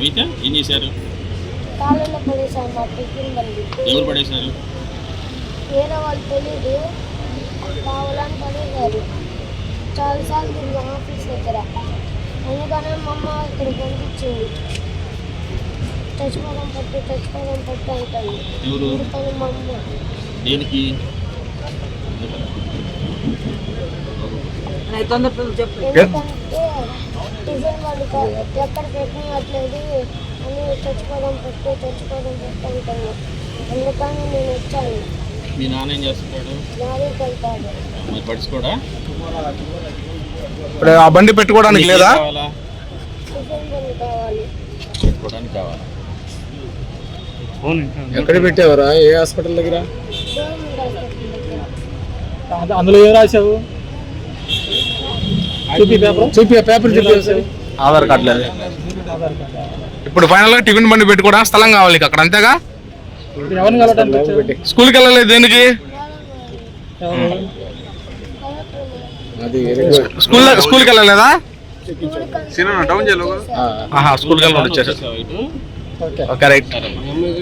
అయితే ఏం చేశారు? ఎవరు పడేశారు? వేరే వాళ్ళు తెలియదు కావాలని పడేశారు. చాలాసార్లు తిరిగి ఆఫీస్ దగ్గర. అందుకనే మా అమ్మ ఇక్కడ పంపించింది. చచ్చిపోవడం పట్టు చచ్చిపోవడం పట్టు అంటాను ఎవరు? అందుకని మా అమ్మ. దేనికి? ఎందుకంటే వాళ్ళు ఎక్కడ పెట్టినట్లేదు అని చచ్చిపోవడం పట్టు చచ్చిపోవడం పట్టు అంటాను. అందుకని నేను వచ్చాను. మీ నాన్న ఏం చేస్తున్నాడు? లారీకి వెళ్తాడు మరి పడుచుకోడా ఇప్పుడు ఆ బండి పెట్టుకోవడానికి లేదా? కావాలా? బండి కావాలి. పెట్టుకోవడానికి కావాలా? ఎక్కడ పెట్టావరా? ఏ హాస్పిటల్ దగ్గర. అందులో ఏం రాశావు? చూపి పేపర్? చూపి ఆధార్ కార్డు లేదు. ఇప్పుడు ఫైనల్గా టిఫిన్ బండి పెట్టుకోవడానికి స్థలం కావాలి నీకు అక్కడ అంతేగా? స్కూల్కి వెళ్ళలేదు దేనికి ఎవరు? అది స్కూల్ స్కూల్కి వెళ్ళలేదా? స్కూల్కి వెళ్ళి వచ్చేసారు ఇటు ఓకే. Okay right.